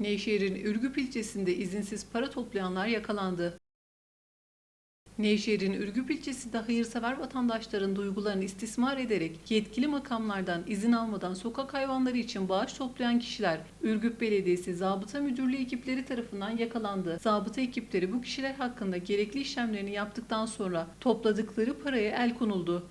Nevşehir'in Ürgüp ilçesinde izinsiz para toplayanlar yakalandı. Nevşehir'in Ürgüp ilçesinde hayırsever vatandaşların duygularını istismar ederek yetkili makamlardan izin almadan sokak hayvanları için bağış toplayan kişiler Ürgüp Belediyesi Zabıta Müdürlüğü ekipleri tarafından yakalandı. Zabıta ekipleri bu kişiler hakkında gerekli işlemlerini yaptıktan sonra topladıkları paraya el konuldu.